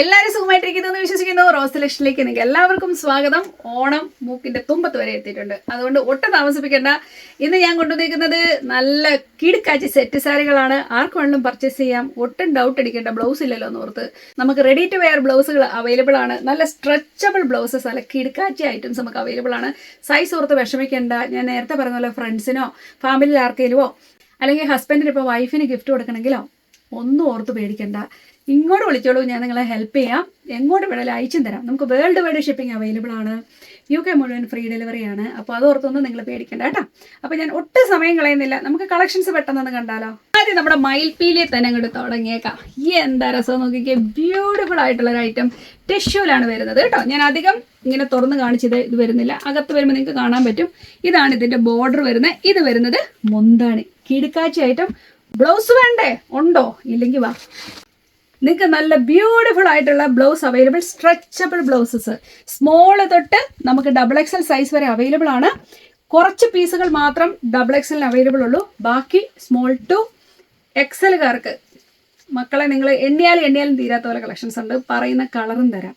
എല്ലാവരും സുഖമായിട്ടിരിക്കുന്നു എന്ന് വിശ്വസിക്കുന്നു. റോസ് സെലക്ഷനിലേക്ക് നിങ്ങൾക്ക് എല്ലാവർക്കും സ്വാഗതം. ഓണം മൂക്കിന്റെ തുമ്പത്ത് വരെ എത്തിയിട്ടുണ്ട്. അതുകൊണ്ട് ഒട്ടും താമസിപ്പിക്കേണ്ട. ഇന്ന് ഞാൻ കൊണ്ടുവന്നിരിക്കുന്നത് നല്ല കിടുക്കാച്ചി സെറ്റ് സാരികളാണ്. ആർക്ക് വേണമെങ്കിലും പർച്ചേസ് ചെയ്യാം. ഒട്ടും ഡൗട്ട് അടിക്കേണ്ട ബ്ലൗസ് ഇല്ലല്ലോ എന്ന് ഓർത്ത്. നമുക്ക് റെഡി ടു വെയർ ബ്ലൗസുകൾ അവൈലബിൾ ആണ്. നല്ല സ്ട്രെച്ചബിൾ ബ്ലൗസസ് അല്ല കിടുക്കാച്ചി ഐറ്റംസ് നമുക്ക് അവൈലബിൾ ആണ്. സൈസ് ഓർത്ത് വിഷമിക്കേണ്ട. ഞാൻ നേരത്തെ പറഞ്ഞ പോലെ ഫ്രണ്ട്സിനോ ഫാമിലിയിൽ ആർക്കെങ്കിലുമോ അല്ലെങ്കിൽ ഹസ്ബൻഡിന് ഇപ്പോൾ വൈഫിന് ഗിഫ്റ്റ് കൊടുക്കണമെങ്കിലോ ഒന്നും ഓർത്ത് പേടിക്കണ്ട. ഇങ്ങോട്ട് വിളിച്ചോളൂ ഞാൻ നിങ്ങളെ ഹെൽപ്പ് ചെയ്യാം. എങ്ങോട്ട് വേണേലും അയച്ചും തരാം. നമുക്ക് വേൾഡ് വൈഡ് ഷിപ്പിംഗ് അവൈലബിൾ ആണ്. യു കെ മുഴുവൻ ഫ്രീ ഡെലിവറി ആണ്. അപ്പോൾ അത് ഓർത്തൊന്നും നിങ്ങൾ പേടിക്കണ്ട കേട്ടോ. അപ്പോൾ ഞാൻ ഒട്ടും സമയം കളയുന്നില്ല. നമുക്ക് കളക്ഷൻസ് പെട്ടെന്നൊന്ന് കണ്ടാലോ? ആദ്യം നമ്മുടെ മയിൽപ്പീലിയെ തന്നെ അങ്ങോട്ട് തുടങ്ങിയേക്കാം. ഈ എന്താ രസം നോക്കിക്കേ. ബ്യൂട്ടിഫുൾ ആയിട്ടുള്ള ഒരു ഐറ്റം ടിഷ്യൂലാണ് വരുന്നത് കേട്ടോ. ഞാൻ അധികം ഇങ്ങനെ തുറന്ന് കാണിച്ചത് ഇത് വരുന്നില്ല. അകത്ത് വരുമ്പോൾ നിങ്ങൾക്ക് കാണാൻ പറ്റും. ഇതാണ് ഇതിന്റെ ബോർഡർ വരുന്നത്. ഇത് വരുന്നത് മുന്താണി. കിടുക്കാച്ചി ഐറ്റം ബ്ലൗസ് വേണ്ടേ? ഉണ്ടോ? ഇല്ലെങ്കിൽ വാ. നിങ്ങൾക്ക് നല്ല ബ്യൂട്ടിഫുൾ ആയിട്ടുള്ള blouse available stretchable blouses small തൊട്ട് നമുക്ക് ഡബിൾ എക്സൽ സൈസ് വരെ അവൈലബിൾ ആണ്. കുറച്ച് പീസുകൾ മാത്രം ഡബിൾ എക്സലിന് അവൈലബിൾ ഉള്ളൂ. ബാക്കി സ്മോൾ ടു എക്സലുകാർക്ക് മക്കളെ നിങ്ങൾ എണ്ണിയാലും എണ്ണിയാലും തീരാത്ത പോലെ കളക്ഷൻസ് ഉണ്ട്. പറയുന്ന കളറും തരാം.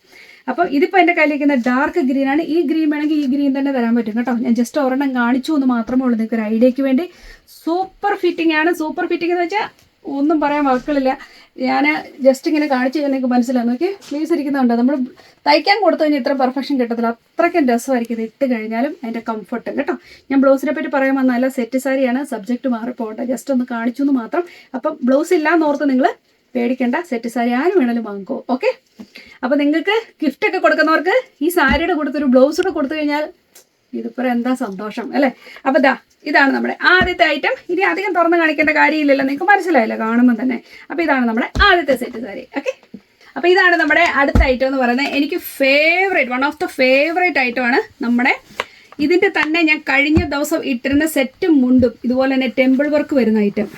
അപ്പം ഇതിപ്പോൾ എന്റെ കയ്യിലിരിക്കുന്ന ഡാർക്ക് ഗ്രീൻ ആണ്. ഈ ഗ്രീൻ വേണമെങ്കിൽ ഈ ഗ്രീൻ തന്നെ തരാൻ പറ്റും കേട്ടോ. ഞാൻ ജസ്റ്റ് ഒരെണ്ണം കാണിച്ചു എന്ന് മാത്രമേ ഉള്ളൂ നിങ്ങൾക്ക് ഒരു ഐഡിയയ്ക്ക് വേണ്ടി. സൂപ്പർ ഫിറ്റിംഗ് ആണ്. സൂപ്പർ ഫിറ്റിംഗ് എന്ന് വെച്ചാൽ ഒന്നും പറയാൻ വാക്കുകളില്ല. ഞാൻ ജസ്റ്റ് ഇങ്ങനെ കാണിച്ചു കഴിഞ്ഞാൽ നിങ്ങൾക്ക് മനസ്സിലാവും നോക്കി പ്ലീസ് ഇരിക്കുന്നുണ്ട് നമ്മൾ തയ്ക്കാൻ കൊടുത്തു കഴിഞ്ഞാൽ ഇത്ര പെർഫെക്ഷൻ കിട്ടത്തില്ല. അത്രയ്ക്കും രസമായിരിക്കും ഇത് ഇട്ട് കഴിഞ്ഞാലും അതിന്റെ കംഫർട്ട് കേട്ടോ? ഞാൻ ബ്ലൗസിനെ പറ്റി പറയാൻ വന്നല്ല സെറ്റ് സാരിയാണ് സബ്ജക്റ്റ് മാറിപ്പോട്ടെ ജസ്റ്റ് ഒന്ന് കാണിച്ചു എന്ന് മാത്രം. അപ്പം ബ്ലൗസ് ഇല്ലാന്ന് ഓർത്ത് നിങ്ങൾ പേടിക്കേണ്ട. സെറ്റ് സാരി ആരും വേണേലും വാങ്ങിക്കോ. ഓക്കെ അപ്പോൾ നിങ്ങൾക്ക് ഗിഫ്റ്റ് ഒക്കെ കൊടുക്കുന്നവർക്ക് ഈ സാരിയുടെ കൊടുത്തൊരു ബ്ലൗസ് കൂടെ കൊടുത്തു കഴിഞ്ഞാൽ ഇതിപ്പോൾ എന്താ സന്തോഷം അല്ലേ? അപ്പോൾ ദാ ഇതാണ് നമ്മുടെ ആദ്യത്തെ ഐറ്റം ഇനി അധികം തുറന്ന് കാണിക്കേണ്ട കാര്യമില്ലല്ലോ നിങ്ങൾക്ക് മനസ്സിലായില്ല കാണുമ്പോൾ തന്നെ. അപ്പോൾ ഇതാണ് നമ്മുടെ ആദ്യത്തെ സെറ്റ് സാരി ഓക്കെ അപ്പോൾ ഇതാണ് നമ്മുടെ അടുത്ത ഐറ്റം എന്ന് പറയുന്നത്. എനിക്ക് favourite one of the favourite item ആണ് നമ്മുടെ ഇതിന്റെ തന്നെ ഞാൻ കഴിഞ്ഞ ദിവസം ഇട്ടിരുന്ന സെറ്റും മുണ്ടും ഇതുപോലെ തന്നെ ടെമ്പിൾ വർക്ക് വരുന്ന ഐറ്റം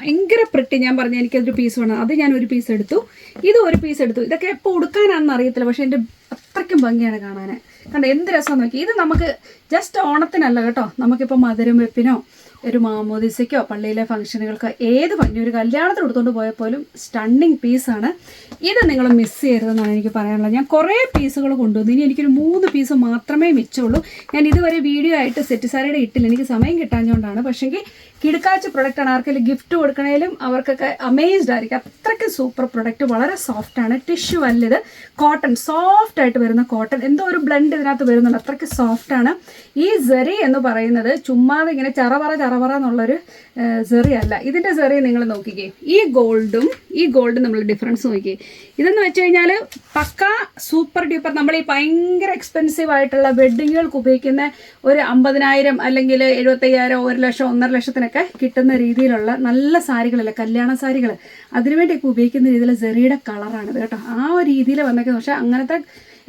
ഭയങ്കര പ്രിട്ടി ഞാൻ പറഞ്ഞു എനിക്കതൊരു പീസ് വേണം. അത് ഞാൻ ഒരു പീസ് എടുത്തു. ഇത് ഒരു പീസ് എടുത്തു. ഇതൊക്കെ എപ്പോൾ ഉടുക്കാനാണെന്ന് അറിയത്തില്ല. പക്ഷെ എന്റെ അത്രയ്ക്കും ഭംഗിയാണ് കാണാൻ കണ്ട എന്ത് രസം നോക്കി. ഇത് നമുക്ക് ജസ്റ്റ് ഓണത്തിനല്ല കേട്ടോ. നമുക്കിപ്പോൾ മധുരം വെപ്പിനോ ഒരു മാമോദിസയ്ക്കോ പള്ളിയിലെ ഫംഗ്ഷനുകൾക്കോ ഏത് ഭംഗി ഒരു കല്യാണത്തിന് എടുത്തുകൊണ്ട് പോയാൽ പോലും സ്റ്റണ്ണിങ് പീസാണ് ഇത് നിങ്ങൾ മിസ് ചെയ്യരുതെന്നാണ് എനിക്ക് പറയാനുള്ളത്. ഞാൻ കുറേ പീസുകൾ കൊണ്ടുവന്നു. ഇനി എനിക്കൊരു മൂന്ന് പീസ് മാത്രമേ മിച്ചമുള്ളൂ ഞാൻ ഇതുവരെ വീഡിയോ ആയിട്ട് സെറ്റ് സാരിയുടെ ഇട്ടില്ല. എനിക്ക് സമയം കിട്ടാഞ്ഞുകൊണ്ടാണ് പക്ഷേങ്കിൽ കിടക്കാച്ച ആണ്. ആർക്കെങ്കിലും ഗിഫ്റ്റ് കൊടുക്കണേലും അവർക്കൊക്കെ അമേസ്ഡ് ആയിരിക്കും. അത്രയ്ക്ക് സൂപ്പർ പ്രൊഡക്റ്റ് വളരെ സോഫ്റ്റ് ആണ്. ടിഷ്യൂ അല്ല ഇത്. കോട്ടൺ സോഫ്റ്റ് ആയിട്ട് വരുന്ന കോട്ടൺ എന്തോ ഒരു ബ്ലെൻഡ് ഇതിനകത്ത് വരുന്നുണ്ട്. അത്രയ്ക്ക് സോഫ്റ്റ് ആണ്. ഈ സെറി എന്ന് പറയുന്നത് ചുമ്മാതെ ഇങ്ങനെ ചറവറ ചറവറ എന്നുള്ളൊരു സെറി അല്ല. ഇതിന്റെ സെറി നിങ്ങൾ നോക്കിക്കേ. ഈ ഗോൾഡും ഈ ഗോൾഡും നമ്മൾ ഡിഫറൻസ് നോക്കിക്കേ. ഇതെന്ന് വെച്ച് കഴിഞ്ഞാൽ പക്ക സൂപ്പർ ഡ്യൂപ്പർ നമ്മൾ ഈ ഭയങ്കര എക്സ്പെൻസീവ് ആയിട്ടുള്ള വെഡ്ഡിങ്ങുകൾക്ക് ഉപയോഗിക്കുന്ന ഒരു അമ്പതിനായിരം അല്ലെങ്കിൽ എഴുപത്തയ്യായിരം ഒരു ലക്ഷം ഒന്നര ലക്ഷത്തിനൊക്കെ കിട്ടുന്ന രീതിയിലുള്ള നല്ല സാരികളല്ല കല്യാണ സാരികൾ അതിനുവേണ്ടിയൊക്കെ ഉപയോഗിക്കുന്ന രീതിയിൽ സെറിയുടെ കളറാണിത് കേട്ടോ. ആ ഒരു രീതിയിൽ വന്നേക്കുന്നത്. പക്ഷേ അങ്ങനത്തെ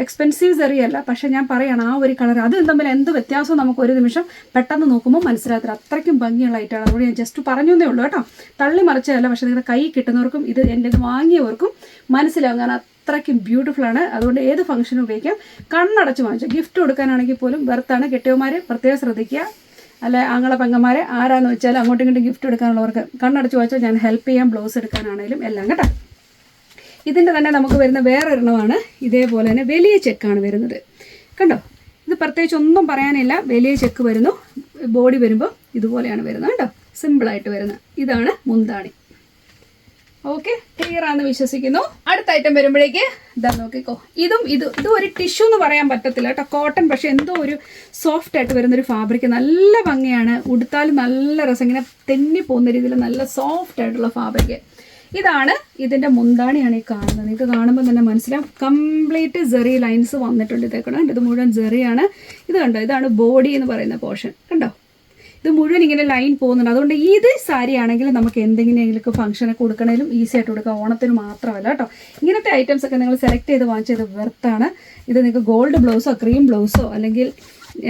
എക്സ്പെൻസീവ് സെറിയല്ല. പക്ഷെ ഞാൻ പറയുകയാണ് ആ ഒരു കളർ അത് തമ്മിൽ എന്ത് വ്യത്യാസവും നമുക്ക് ഒരു നിമിഷം പെട്ടെന്ന് നോക്കുമ്പോൾ മനസ്സിലാകത്തില്ല. അത്രയ്ക്കും ഭംഗിയുള്ള ഐറ്റമാണ്. അതുകൊണ്ട് ഞാൻ ജസ്റ്റ് പറഞ്ഞു ഉള്ളൂ കേട്ടോ. തള്ളി മറിച്ചതല്ല പക്ഷെ നിങ്ങളുടെ കൈ കിട്ടുന്നവർക്കും ഇത് എന്റെ ഇത് വാങ്ങിയവർക്കും മനസ്സിലാവും കാരണം അത്രയ്ക്കും ബ്യൂട്ടിഫുൾ ആണ്. അതുകൊണ്ട് ഏത് ഫംഗ്ഷനും ഉപയോഗിക്കാം. കണ്ണടച്ച് വാങ്ങിച്ചു. ഗിഫ്റ്റ് കൊടുക്കാനാണെങ്കിൽ പോലും വെറുത്താണ്. കെട്ടിയവന്മാർ പ്രത്യേകം ശ്രദ്ധിക്കുക. അല്ല ആങ്ങളെ പെങ്ങന്മാരെ ആരാന്ന് വെച്ചാൽ അങ്ങോട്ടും ഇങ്ങോട്ടും ഗിഫ്റ്റ് എടുക്കാനുള്ളവർക്ക് കണ്ണടച്ച് വായിച്ചാൽ ഞാൻ ഹെൽപ്പ് ചെയ്യാം ബ്ലൗസ് എടുക്കാനാണെങ്കിലും എല്ലാം കേട്ടോ? ഇതിന്റെ തന്നെ നമുക്ക് വരുന്ന വേറൊരെണ്ണമാണ്. ഇതേപോലെ തന്നെ വലിയ ചെക്കാണ് വരുന്നത്. കണ്ടോ? ഇത് പ്രത്യേകിച്ച് ഒന്നും പറയാനില്ല. വലിയ ചെക്ക് വരുന്നു. ബോഡി വരുമ്പോൾ ഇതുപോലെയാണ് വരുന്നത് കേട്ടോ സിമ്പിളായിട്ട് വരുന്നത്. ഇതാണ് മുന്താണി. ഓക്കെ ക്ലിയർ ആണെന്ന് വിശ്വസിക്കുന്നു. അടുത്ത ഐറ്റം വരുമ്പോഴേക്ക് ഇതാ നോക്കിക്കോ. ഇതും ഇത് ഇതും ഒരു ടിഷ്യൂ എന്ന് പറയാൻ പറ്റത്തില്ല കേട്ടോ. കോട്ടൺ പക്ഷെ എന്തോ ഒരു സോഫ്റ്റ് ആയിട്ട് വരുന്നൊരു ഫാബ്രിക് നല്ല ഭംഗിയാണ്. ഉടുത്താൽ നല്ല രസം. ഇങ്ങനെ തെന്നി പോകുന്ന രീതിയിൽ നല്ല സോഫ്റ്റ് ആയിട്ടുള്ള ഫാബ്രിക് ഇതാണ് ഇതിന്റെ മുന്താണിയാണ് ഈ കാണുന്നത്. നിങ്ങൾക്ക് കാണുമ്പോൾ തന്നെ മനസ്സിലാവും. കംപ്ലീറ്റ് ജെറി ലൈൻസ് വന്നിട്ടുണ്ട് ഇതേക്കണം? ഇത് മുഴുവൻ ജെറിയാണ് ഇത് കണ്ടോ? ഇതാണ് ബോഡി എന്ന് പറയുന്ന പോർഷൻ കണ്ടോ? ഇത് മുഴുവൻ ഇങ്ങനെ ലൈൻ പോകുന്നുണ്ട്. അതുകൊണ്ട് ഇത് സാരി ആണെങ്കിൽ നമുക്ക് എന്തെങ്കിലും ഫംഗ്ഷനൊക്കെ കൊടുക്കണേലും ഈസി ആയിട്ട് കൊടുക്കാം. ഓണത്തിന് മാത്രമല്ല കേട്ടോ. ഇങ്ങനത്തെ ഐറ്റംസ് ഒക്കെ നിങ്ങൾ സെലക്ട് ചെയ്ത് വാങ്ങിച്ചത് വെർത്താണ് ഇത് നിങ്ങൾക്ക് ഗോൾഡ് ബ്ലൗസോ ക്രീം ബ്ലൗസോ അല്ലെങ്കിൽ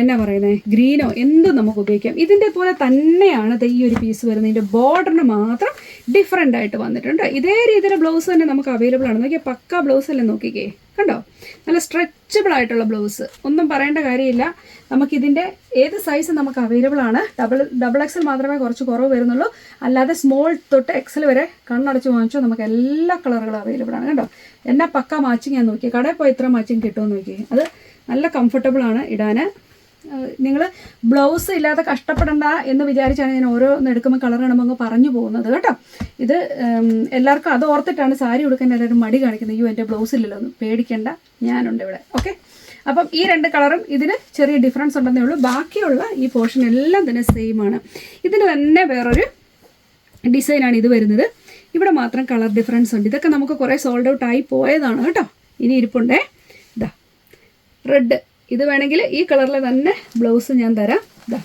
എന്നാ പറയുന്നത് ഗ്രീനോ എന്തും നമുക്ക് ഉപയോഗിക്കാം. ഇതിന്റെ പോലെ തന്നെയാണ് ഈ ഒരു പീസ് വരുന്നത്. ഇതിന്റെ ബോർഡറിന് മാത്രം ഡിഫറെന്റ് ആയിട്ട് വന്നിട്ടുണ്ട്. ഇതേ രീതിയിലെ ബ്ലൗസ് തന്നെ നമുക്ക് അവൈലബിൾ ആണ്. നോക്കിയാൽ പക്ക ബ്ലൗസ് അല്ലേ നോക്കിക്കേ? കണ്ടോ? നല്ല സ്ട്രെച്ചബിൾ ആയിട്ടുള്ള ബ്ലൗസ് ഒന്നും പറയേണ്ട കാര്യമില്ല. നമുക്കിതിന്റെ ഏത് സൈസ് നമുക്ക് അവൈലബിൾ ആണ്. ഡബിൾ ഡബിൾ എക്സൽ മാത്രമേ കുറച്ച് കുറവ് വരുന്നുള്ളൂ. അല്ലാതെ സ്മോൾ തൊട്ട് എക്സൽ വരെ കണ്ണടച്ച് വാങ്ങിച്ചോ നമുക്ക് എല്ലാ കളറുകളും അവൈലബിൾ ആണ്. കേട്ടോ എന്നാ പക്ക മാച്ചിങ് ഞാൻ നോക്കിയാൽ കടയിൽ പോയി ഇത്ര മാച്ചിങ് കിട്ടുമെന്ന് നോക്കിയേ. അത് നല്ല കംഫർട്ടബിൾ ആണ് ഇടാൻ നിങ്ങൾ ബ്ലൗസ് ഇല്ലാതെ കഷ്ടപ്പെടണ്ട എന്ന് വിചാരിച്ചാണ് ഞാൻ ഓരോന്ന് എടുക്കുമ്പോൾ കളർ അങ്ങ് പറഞ്ഞു പോകുന്നത് കേട്ടോ. ഇത് എല്ലാവർക്കും അത് ഓർത്തിട്ടാണ് സാരി ഉടുക്കാൻ എല്ലാവരും മടി കാണിക്കുന്നത്. അയ്യോ എന്റെ ബ്ലൗസ് ഇല്ലല്ലോ ഒന്നും പേടിക്കേണ്ട. ഞാനുണ്ട് ഇവിടെ. ഓക്കെ അപ്പം ഈ രണ്ട് കളറും ഇതിന് ചെറിയ ഡിഫറൻസ് ഉണ്ടെന്നേ ഉള്ളൂ. ബാക്കിയുള്ള ഈ പോർഷൻ എല്ലാം തന്നെ സെയിം ആണ്. ഇതിന് തന്നെ വേറൊരു ഡിസൈനാണ് ഇത് വരുന്നത്. ഇവിടെ മാത്രം കളർ ഡിഫറൻസ് ഉണ്ട്. ഇതൊക്കെ നമുക്ക് കുറേ സോൾഡ് ഔട്ട് ആയി പോയതാണ് കേട്ടോ. ഇനി ഇരിപ്പുണ്ടേ. ഇതാ റെഡ് ഇത് വേണമെങ്കിൽ ഈ കളറിൽ തന്നെ ബ്ലൗസ് ഞാൻ തരാം. ഇതാ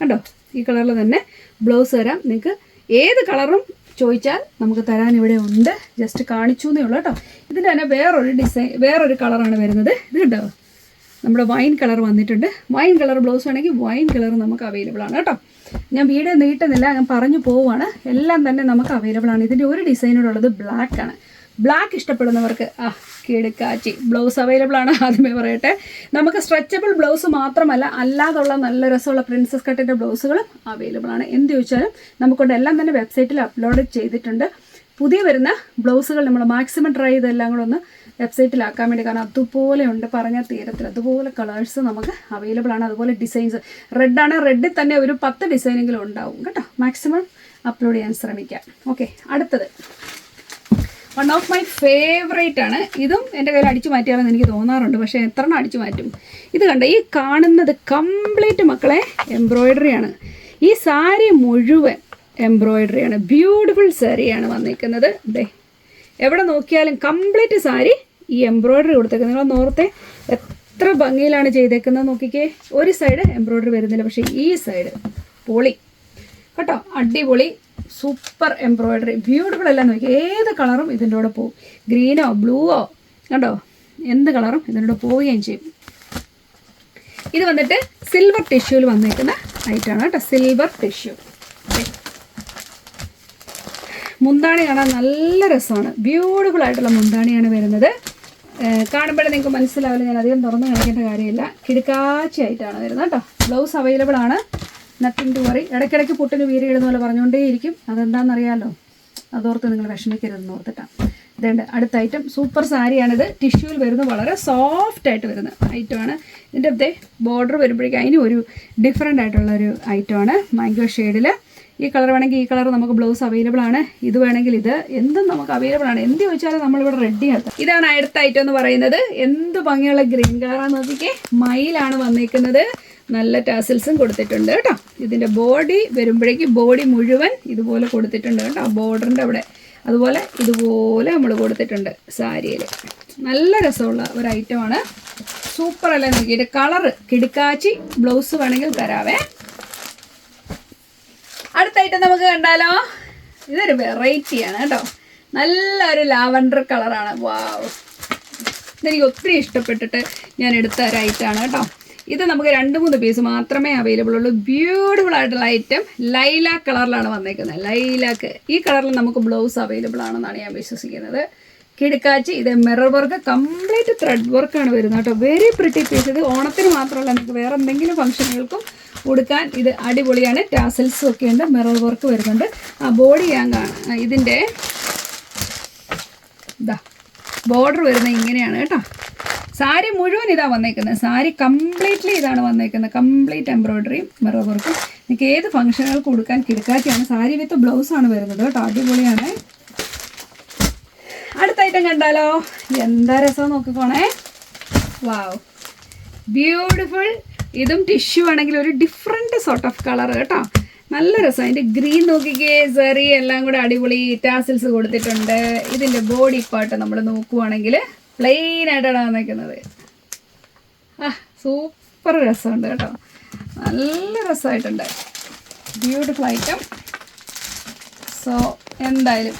കണ്ടോ? ഈ കളറിൽ തന്നെ ബ്ലൗസ് തരാം. നിങ്ങൾക്ക് ഏത് കളറും ചോദിച്ചാൽ നമുക്ക് തരാൻ ഇവിടെ ഉണ്ട്. ജസ്റ്റ് കാണിച്ചു എന്നേ ഉള്ളൂ കേട്ടോ. ഇതിന്റെ തന്നെ വേറൊരു ഡിസൈൻ വേറൊരു കളറാണ് വരുന്നത്. ഇത് കണ്ടോ? നമ്മുടെ വൈൻ കളർ വന്നിട്ടുണ്ട്. വൈൻ കളർ ബ്ലൗസ് വേണമെങ്കിൽ വൈൻ കളർ നമുക്ക് അവൈലബിൾ ആണ് കേട്ടോ. ഞാൻ വീഡിയോ നീട്ടുന്നില്ല ഞാൻ പറഞ്ഞു പോവുകയാണ്. എല്ലാം തന്നെ നമുക്ക് അവൈലബിൾ ആണ്. ഇതിന്റെ ഒരു ഡിസൈനോടുള്ളത് ബ്ലാക്ക് ആണ്. ബ്ലാക്ക് ഇഷ്ടപ്പെടുന്നവർക്ക് ആ കിടുക്കാച്ചി ബ്ലൗസ് അവൈലബിൾ ആണ് ആദ്യമേ പറയട്ടെ. നമുക്ക് സ്ട്രെച്ചബിൾ ബ്ലൗസ് മാത്രമല്ല അല്ലാതുള്ള നല്ല രസമുള്ള പ്രിൻസസ് കട്ടിന്റെ ബ്ലൗസുകളും അവൈലബിൾ ആണ്. എന്ത് ചോദിച്ചാലും നമുക്കൊണ്ട് എല്ലാം തന്നെ വെബ്സൈറ്റിൽ അപ്ലോഡ് ചെയ്തിട്ടുണ്ട്. പുതിയ വരുന്ന ബ്ലൗസുകൾ നമ്മൾ മാക്സിമം ട്രൈ ചെയ്തെല്ലാം കൂടെ ഒന്ന് വെബ്സൈറ്റിലാക്കാൻ വേണ്ടി കാരണം അതുപോലെ ഉണ്ട് പറഞ്ഞ തീരത്തിൽ. അതുപോലെ കളേഴ്സ് നമുക്ക് അവൈലബിൾ ആണ് അതുപോലെ ഡിസൈൻസ് റെഡാണ് റെഡിൽ തന്നെ ഒരു പത്ത് ഡിസൈനെങ്കിലും ഉണ്ടാവും. കേട്ടോ? മാക്സിമം അപ്ലോഡ് ചെയ്യാൻ ശ്രമിക്കാം. ഓക്കെ അടുത്തത്. വൺ ഓഫ് മൈ ഫേവറേറ്റ് ആണ്. ഇതും എന്റെ കയ്യിൽ അടിച്ചു മാറ്റിയാലെന്ന് എനിക്ക് തോന്നാറുണ്ട്. പക്ഷേ എത്ര എണ്ണം അടിച്ചു മാറ്റും? ഇത് കണ്ട ഈ കാണുന്നത് കംപ്ലീറ്റ് മക്കളെ എംബ്രോയിഡറി ആണ്. ഈ സാരി മുഴുവൻ എംബ്രോയിഡറി ആണ്. ബ്യൂട്ടിഫുൾ സാരിയാണ് വന്നിരിക്കുന്നത്. ദേ എവിടെ നോക്കിയാലും കംപ്ലീറ്റ് സാരി ഈ എംബ്രോയിഡറി കൊടുത്തേക്കുന്നത്. നിങ്ങൾ നോർത്തെ എത്ര ഭംഗിയിലാണ് ചെയ്തേക്കുന്നത് നോക്കിക്കേ. ഒരു സൈഡ് എംബ്രോയിഡറി വരുന്നില്ല. പക്ഷേ ഈ സൈഡ് പൊളി. കേട്ടോ അടിപൊളി. Super embroidery. ബ്യൂട്ടിഫുൾ എല്ലാം നോക്കി. ഏത് കളറും ഇതിന്റെ കൂടെ പോകും ഗ്രീനോ ബ്ലൂവോ കണ്ടോ? എന്ത് കളറും ഇതിന്റെ കൂടെ പോവുകയും ചെയ്യും. ഇത് വന്നിട്ട് സിൽവർ ടിഷ്യൂവിൽ വന്നിരിക്കുന്ന ഐറ്റമാണ് കേട്ടോ. സിൽവർ ടിഷ്യൂ മുന്താണി കാണാൻ നല്ല രസമാണ്. ബ്യൂട്ടിഫുൾ ആയിട്ടുള്ള മുന്താണിയാണ് വരുന്നത്. കാണുമ്പോഴേ നിങ്ങൾക്ക് മനസ്സിലാവില്ല. ഞാൻ അധികം തുറന്ന് കാണിക്കേണ്ട കാര്യമില്ല. കിടുക്കാച്ചയായിട്ടാണ് വരുന്നത് കേട്ടോ. ബ്ലൗസ് അവൈലബിൾ ആണ്. നത്തിങ് ടു വറി ഇടയ്ക്കിടയ്ക്ക് പുട്ടിന് വീരയിടുന്ന പോലെ പറഞ്ഞുകൊണ്ടേയിരിക്കും. അതെന്താണെന്നറിയാമല്ലോ അതോർത്ത് നിങ്ങൾ വിഷമിക്കരുതെന്ന് ഓർത്തിട്ടാണ് ഇതുണ്ട് അടുത്ത ഐറ്റം സൂപ്പർ സാരിയാണിത്. ടിഷ്യൂവിൽ വരുന്നത് വളരെ സോഫ്റ്റ് ആയിട്ട് വരുന്ന ഐറ്റമാണ് ഇതിന്റെ അകത്തെ ബോർഡർ വരുമ്പോഴേക്കും അതിനും ഒരു ഡിഫറെന്റ് ആയിട്ടുള്ള ഒരു ഐറ്റമാണ് മാംഗോ ഷെയ്ഡിൽ ഈ കളർ വേണമെങ്കിൽ ഈ കളർ നമുക്ക് ബ്ലൗസ് അവൈലബിൾ ആണ്. ഇത് വേണമെങ്കിൽ ഇത്. എന്തും നമുക്ക് അവൈലബിൾ ആണ്. എന്ത് ചോദിച്ചാലും നമ്മളിവിടെ റെഡി ആണ്. ഇതാണ് അടുത്ത ഐറ്റം എന്ന് പറയുന്നത്. എന്ത് ഭംഗിയുള്ള ഗ്രീൻ കളറാണെന്ന് നോക്കിക്കേ. മയിലാണ് വന്നിരിക്കുന്നത് നല്ല ടാസിൽസും കൊടുത്തിട്ടുണ്ട് കേട്ടോ. ഇതിന്റെ ബോഡി വരുമ്പോഴേക്ക് ബോഡി മുഴുവൻ ഇതുപോലെ കൊടുത്തിട്ടുണ്ട് കേട്ടോ. ബോർഡറിന്റെ അവിടെ അതുപോലെ ഇതുപോലെ നമ്മൾ കൊടുത്തിട്ടുണ്ട് സാരിയിൽ നല്ല രസമുള്ള ഒരു ഐറ്റമാണ് സൂപ്പർ അല്ലേ നോക്കിയിട്ട് കളറ് കിടുക്കാച്ചി ബ്ലൗസ് വേണമെങ്കിൽ തരാവേ. അടുത്ത ഐറ്റം നമുക്ക് കണ്ടാലോ? ഇതൊരു വെറൈറ്റിയാണ് കേട്ടോ. നല്ലൊരു ലാവൻഡർ കളറാണ് വാവ് ഇതെനിക്ക് ഒത്തിരി ഇഷ്ടപ്പെട്ടിട്ട് ഞാൻ എടുത്ത ഒരു ഐറ്റമാണ് കേട്ടോ. ഇത് നമുക്ക് രണ്ട് മൂന്ന് പീസ് മാത്രമേ അവൈലബിൾ ഉള്ളൂ. ബ്യൂട്ടിഫുൾ ആയിട്ടുള്ള ഐറ്റം ലൈലാക്ക് കളറിലാണ് വന്നേക്കുന്നത്. ലൈലാക്ക് ഈ കളറിൽ നമുക്ക് ബ്ലൗസ് അവൈലബിൾ ആണെന്നാണ് ഞാൻ വിശ്വസിക്കുന്നത്. കിടക്കാച്ചി ഇത് മിറർ വർക്ക് കംപ്ലീറ്റ് ത്രെഡ് വർക്കാണ് വരുന്നത് കേട്ടോ. വെരി പ്രിട്ടി പീസ് ഇത് ഓണത്തിന് മാത്രമല്ല നമുക്ക് വേറെ എന്തെങ്കിലും ഫംഗ്ഷനുകൾക്കും കൊടുക്കാൻ ഇത് അടിപൊളിയാണ്. ടാസൽസും ഒക്കെ ഉണ്ട് മിറർ വർക്ക് വരുന്നുണ്ട്. ആ ബോഡി ആങ്കാണ് കാണാം ഇതിന്റെ ഇതാ ബോർഡർ വരുന്നത് ഇങ്ങനെയാണ് കേട്ടോ. സാരി മുഴുവൻ ഇതാ വന്നേക്കുന്നത്. സാരി കംപ്ലീറ്റ്ലി ഇതാണ് വന്നേക്കുന്നത്. കംപ്ലീറ്റ് എംബ്രോയിഡറി മിറർ വർക്കും നിങ്ങൾക്ക് ഏത് ഫംഗ്ഷനുകൾക്ക് കൊടുക്കാൻ കിടക്കാറ്റിയാണ് സാരി വിത്ത് ബ്ലൗസാണ് വരുന്നത് കേട്ടോ. അടിപൊളിയാണ്. അടുത്ത ഐറ്റം കണ്ടാലോ? എന്താ രസം നോക്കിക്കോണേ. വാവ് ബ്യൂട്ടിഫുൾ ഇതും ടിഷ്യൂ ആണെങ്കിൽ ഒരു ഡിഫറെന്റ് സോർട്ട് ഓഫ് കളർ കേട്ടോ. നല്ല രസം. അതിന്റെ ഗ്രീൻ നോക്കിക്കേ സെറി എല്ലാം കൂടെ അടിപൊളി ടാസിൽസ് കൊടുത്തിട്ടുണ്ട്. ഇതിന്റെ ബോഡി പാർട്ട് നമ്മൾ നോക്കുവാണെങ്കിൽ പ്ലെയിൻ ആയിട്ടാണ് വന്നേക്കുന്നത് ആ സൂപ്പർ രസമുണ്ട് കേട്ടോ. നല്ല രസമായിട്ടുണ്ട്. ബ്യൂട്ടിഫുൾ ഐറ്റം സോ എന്തായാലും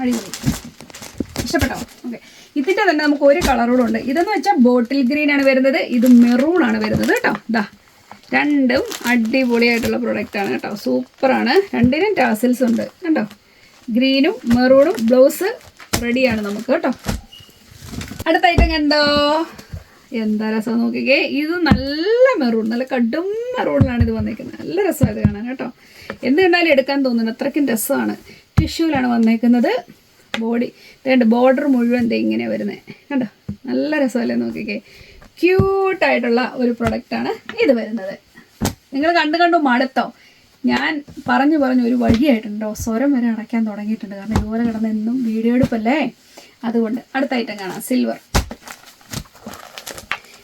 അടിപൊളി. ഇഷ്ടപ്പെട്ടോ? ഓക്കെ ഇതിന്റെ തന്നെ നമുക്ക് ഒരു കളറോടും ഉണ്ട്. ഇതെന്ന് വെച്ചാൽ ബോട്ടിൽ ഗ്രീൻ ആണ് വരുന്നത്. ഇത് മെറൂൺ ആണ് വരുന്നത് കേട്ടോ. ഇതാ രണ്ടും അടിപൊളിയായിട്ടുള്ള പ്രൊഡക്റ്റാണ് കേട്ടോ. സൂപ്പറാണ് രണ്ടിനും ടാസിൽസ് ഉണ്ട്. കണ്ടോ? ഗ്രീനും മെറൂണും ബ്ലൗസ് റെഡിയാണ് നമുക്ക് കേട്ടോ. അടുത്ത ഐറ്റം കണ്ടോ എന്താ രസം നോക്കിക്കേ. ഇത് നല്ല മെറൂൺ നല്ല കടും മെറൂണിലാണ് ഇത് വന്നേക്കുന്നത്. നല്ല രസമാണ് ഇത് കാണാൻ കേട്ടോ. എന്ത് കണ്ടാലും എടുക്കാൻ തോന്നുന്നു. അത്രയ്ക്കും രസമാണ്. ടിഷ്യൂലാണ് വന്നേക്കുന്നത്. ബോഡി വേണ്ട ബോർഡർ മുഴുവൻ ദേ ഇങ്ങനെ വരുന്നത് കണ്ടോ? നല്ല രസമല്ലേ നോക്കിക്കേ. ക്യൂട്ടായിട്ടുള്ള ഒരു പ്രൊഡക്റ്റാണ് ഇത് വരുന്നത്. നിങ്ങൾ കണ്ടു കണ്ടു മടുത്തോ? ഞാൻ പറഞ്ഞു പറഞ്ഞു ഒരു വഴിയായിട്ടുണ്ടോ. സ്വരം വരെ അടയ്ക്കാൻ തുടങ്ങിയിട്ടുണ്ട്. കാരണം ഇതുപോലെ കിടന്ന് എന്നും വീഡിയോ എടുപ്പല്ലേ? അതുകൊണ്ട് അടുത്ത ഐറ്റം കാണാം. സിൽവർ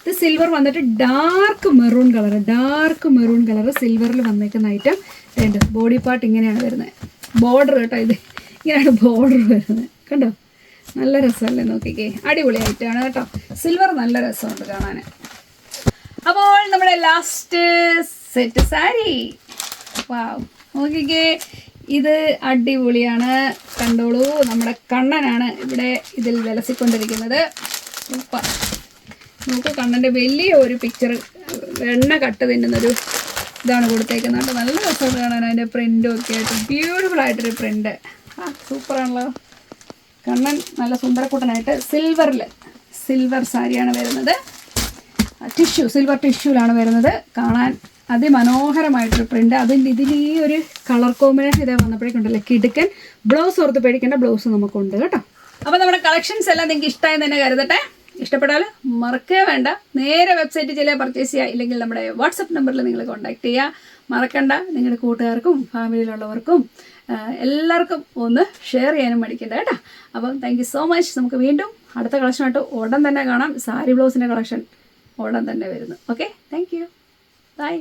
ഇത് സിൽവർ വന്നിട്ട് dark maroon colour dark maroon colour സിൽവറിൽ വന്നേക്കുന്ന ഐറ്റം രണ്ട് ബോഡി പാർട്ട് ഇങ്ങനെയാണ് വരുന്നത്. ബോർഡർ കേട്ടോ ഇത്. ഇങ്ങനെയാണ് ബോർഡർ വരുന്നത്. കണ്ടോ? നല്ല രസമല്ലേ നോക്കിക്കേ. അടിപൊളി ഐറ്റമാണ് കേട്ടോ. സിൽവർ നല്ല രസമുണ്ട് കാണാൻ അപ്പോൾ നമ്മുടെ ലാസ്റ്റ് സെറ്റ് സാരി വാവ് നോക്കിക്കേ. ഇത് അടിപൊളിയാണ്. കണ്ടോളൂ നമ്മുടെ കണ്ണനാണ് ഇവിടെ ഇതിൽ വിലസിക്കൊണ്ടിരിക്കുന്നത്. സൂപ്പർ നോക്കൂ കണ്ണന്റെ വലിയ ഒരു പിക്ചർ എണ്ണ കട്ട് തിന്നുന്നൊരു ഇതാണ് കൊടുത്തേക്കുന്നത്. നല്ല രസമാണ് കാണാൻ അതിന്റെ പ്രിന്റും ഒക്കെ ആയിട്ട്. ബ്യൂട്ടിഫുൾ ആയിട്ടൊരു പ്രിന്റ് ആ സൂപ്പറാണല്ലോ കണ്ണൻ നല്ല സുന്ദരക്കൂട്ടനായിട്ട് സിൽവറിൽ സിൽവർ സാരിയാണ് വരുന്നത്. ടിഷ്യൂ സിൽവർ ടിഷ്യൂലാണ് വരുന്നത്. കാണാൻ അതിമനോഹരമായിട്ടൊരു പ്രിന്റ് അതിന്റെ ഇതിൽ ഈ ഒരു കളർ കോമ്പിനേഷൻ ഇതേ വന്നപ്പോഴേക്കുണ്ടല്ലോ. കിടുക്കൻ ബ്ലൗസ് ഓർത്ത് പേടിക്കേണ്ട ബ്ലൗസ് നമുക്കുണ്ട് കേട്ടോ. അപ്പോൾ നമ്മുടെ കളക്ഷൻസ് എല്ലാം നിങ്ങൾക്ക് ഇഷ്ടമായി തന്നെ കരുതട്ടെ. ഇഷ്ടപ്പെട്ടാൽ മറക്കേ വേണ്ട. നേരെ വെബ്സൈറ്റ് ചില പർച്ചേസ് ചെയ്യുക ഇല്ലെങ്കിൽ നമ്മുടെ വാട്സപ്പ് നമ്പറിൽ നിങ്ങൾ കോൺടാക്ട് ചെയ്യുക. മറക്കണ്ട. നിങ്ങളുടെ കൂട്ടുകാർക്കും ഫാമിലിയിലുള്ളവർക്കും എല്ലാവർക്കും ഒന്ന് ഷെയർ ചെയ്യാനും മടിക്കണ്ട കേട്ടോ. അപ്പം താങ്ക് സോ മച്ച് നമുക്ക് വീണ്ടും അടുത്ത കളക്ഷനായിട്ട് ഉടൻ തന്നെ കാണാം. സാരി ബ്ലൗസിന്റെ കളക്ഷൻ ഉടൻ തന്നെ വരുന്നു. Okay thank you by